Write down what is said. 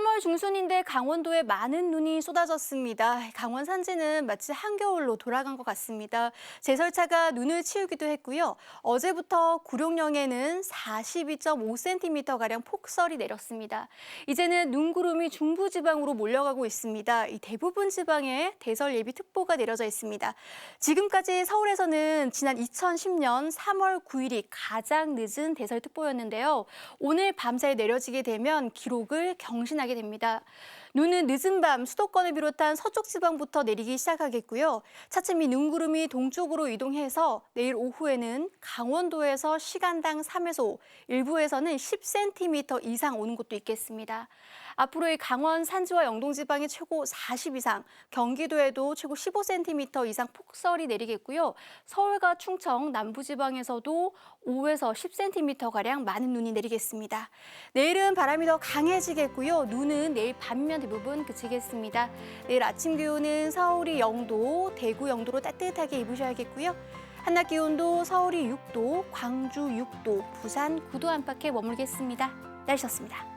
3월 중순인데 강원도에 많은 눈이 쏟아졌습니다. 강원 산지는 마치 한겨울로 돌아간 것 같습니다. 제설차가 눈을 치우기도 했고요. 어제부터 구룡령에는 42.5cm가량 폭설이 내렸습니다. 이제는 눈구름이 중부지방으로 몰려가고 있습니다. 이 대부분 지방에 대설 예비특보가 내려져 있습니다. 지금까지 서울에서는 지난 2010년 3월 9일이 가장 늦은 대설특보였는데요. 오늘 밤사이 내려지게 되면 기록을 경신하게 됩니다. 눈은 늦은 밤 수도권을 비롯한 서쪽 지방부터 내리기 시작하겠고요. 차츰 이 눈구름이 동쪽으로 이동해서 내일 오후에는 강원도에서 시간당 3에서 5, 일부에서는 10cm 이상 오는 곳도 있겠습니다. 앞으로의 강원 산지와 영동 지방에 최고 40 이상, 경기도에도 최고 15cm 이상 폭설이 내리겠고요. 서울과 충청 남부 지방에서도 5에서 10cm 가량 많은 눈이 내리겠습니다. 내일은 바람이 더 강해지겠고요. 눈은 내일 밤면 대부분 그치겠습니다. 내일 아침 기온은 서울이 0도, 대구 0도로 따뜻하게 입으셔야겠고요. 한낮 기온도 서울이 6도, 광주 6도, 부산 9도 안팎에 머물겠습니다. 날씨였습니다.